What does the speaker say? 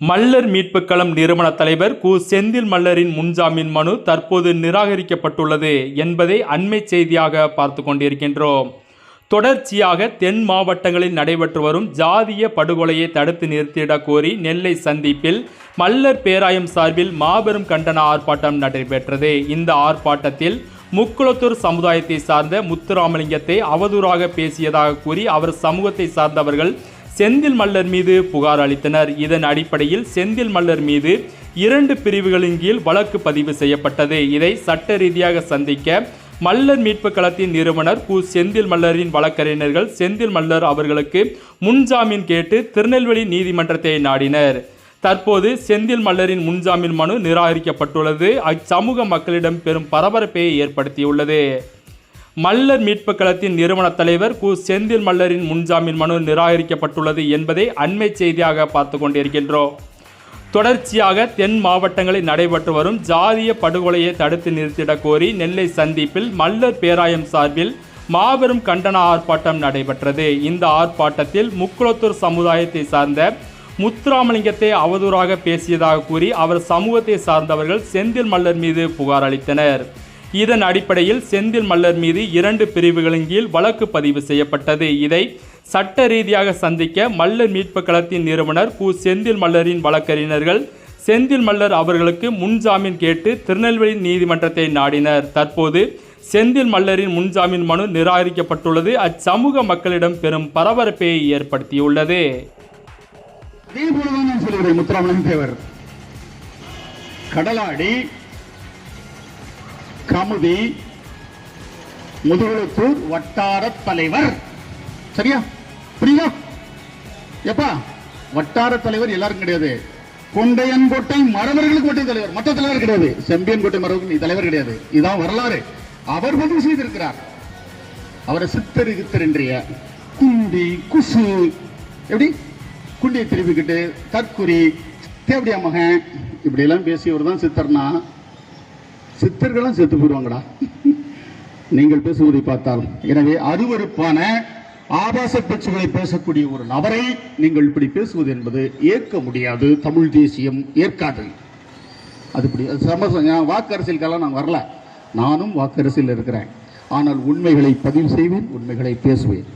மல்லர் மீட்புக்களம் நிறுவன தலைவர் கு. செந்தில் மல்லரின் முன்ஜாமீன் மனு தற்போது நிராகரிக்கப்பட்டுள்ளது என்பதை அண்மை செய்தியாக பார்த்து கொண்டிருக்கின்றோம். தொடர்ச்சியாக தென் மாவட்டங்களில் நடைபெற்று வரும் ஜாதிய படுகொலையை தடுத்து நிறுத்திடக் கோரி நெல்லை சந்திப்பில் மல்லர் பேராயம் சார்பில் மாபெரும் கண்டன ஆர்ப்பாட்டம் நடைபெற்றது. இந்த ஆர்ப்பாட்டத்தில் முக்குளத்தூர் சமுதாயத்தை சார்ந்த முத்துராமலிங்கத்தை அவதூறாக பேசியதாக கூறி அவர் சமூகத்தை சார்ந்தவர்கள் செந்தில் மல்லர் மீது புகார் அளித்தனர். இதன் அடிப்படையில் செந்தில் மல்லர் மீது இரண்டு பிரிவுகளின் கீழ் வழக்கு பதிவு செய்யப்பட்டது. இதை சட்ட ரீதியாக சந்திக்க மல்லர் மீட்பு களத்தின் நிறுவனர் கு. செந்தில் மல்லரின் வழக்கறிஞர்கள் செந்தில் மல்லர் அவர்களுக்கு முன்ஜாமீன் கேட்டு திருநெல்வேலி நீதிமன்றத்தை நாடினர். தற்போது செந்தில் மல்லரின் முன்ஜாமீன் மனு நிராகரிக்கப்பட்டுள்ளது. அச்சமூக மக்களிடம் பெரும் பரபரப்பை ஏற்படுத்தியுள்ளது. மல்லர் மீட்பு களத்தின் நிறுவன தலைவர் கு. செந்தில் மல்லரின் முன்ஜாமீன் மனு நிராகரிக்கப்பட்டுள்ளது என்பதை அண்மை செய்தியாக பார்த்து கொண்டிருக்கின்றோம். தொடர்ச்சியாக தென் மாவட்டங்களில் நடைபெற்று வரும் ஜாதிய படுகொலையை தடுத்து நிறுத்திடக் கோரி நெல்லை சந்திப்பில் மல்லர் பேராயம் சார்பில் மாபெரும் கண்டன ஆர்ப்பாட்டம் நடைபெற்றது. இந்த ஆர்ப்பாட்டத்தில் முக்குளத்தூர் சமுதாயத்தை சார்ந்த முத்துராமலிங்கத்தை அவதூறாக பேசியதாக கூறி அவர் சமூகத்தை சார்ந்தவர்கள் செந்தில் மல்லர் மீது புகார் அளித்தனர். இதன் அடிப்படையில் செந்தில் மல்லர் மீது இரண்டு பிரிவுகளின் கீழ் வழக்கு பதிவு செய்யப்பட்டது. இதை சட்ட ரீதியாக சந்திக்க மல்லர் மீட்பு களத்தின் நிறுவனர் கு. செந்தில் மல்லரின் வழக்கறிஞர்கள் செந்தில் மல்லர் அவர்களுக்கு முன்ஜாமீன் கேட்டு திருநெல்வேலி நீதிமன்றத்தை நாடினர். தற்போது செந்தில் மல்லரின் முன்ஜாமீன் மனு நிராகரிக்கப்பட்டுள்ளது. அச்சமூக மக்களிடம் பெரும் பரபரப்பை ஏற்படுத்தியுள்ளது. கடலாடி கமுதி முதுகுளத்தூர் வட்டார தலைவர். சரியா? புரியுதா? எப்பா? வட்டார தலைவர் எல்லாரும் கிடையாது. கொண்டையன்கோட்டை மறவர்களுக்கு மட்டும் தலைவர். மற்ற தலைவர் கிடையாது. செம்பியன் கோட்டை மறவர்கள் தலைவர் கிடையாது. இதான் வரலாறு. அவர் பதிவு செய்திருக்கிறார். அவரை சித்தரு கித்தர் என்றிய குண்டி குசு. எப்படி? குண்டியை திருப்பிக்கிட்டு தற்குறி தேவடியா மகன். இப்படி எல்லாம் பேசியவர் தான் சித்தர்னா. சித்தர்களும் செத்து போயிடுவாங்கடா. நீங்கள் பேசுவதை பார்த்தால். எனவே அருவருப்பான ஆபாச பேச்சுகளை பேசக்கூடிய ஒரு நபரை நீங்கள் இப்படி பேசுவது என்பது ஏற்க முடியாது. தமிழ் தேசியம் ஏற்காது. அது இப்படி அது சம நான் வாக்கரசியலுக்கெல்லாம் நான் வரல. நானும் வாக்கரசியில் இருக்கிறேன். ஆனால் உண்மைகளை பதிவு செய்வேன் உண்மைகளை பேசுவேன்.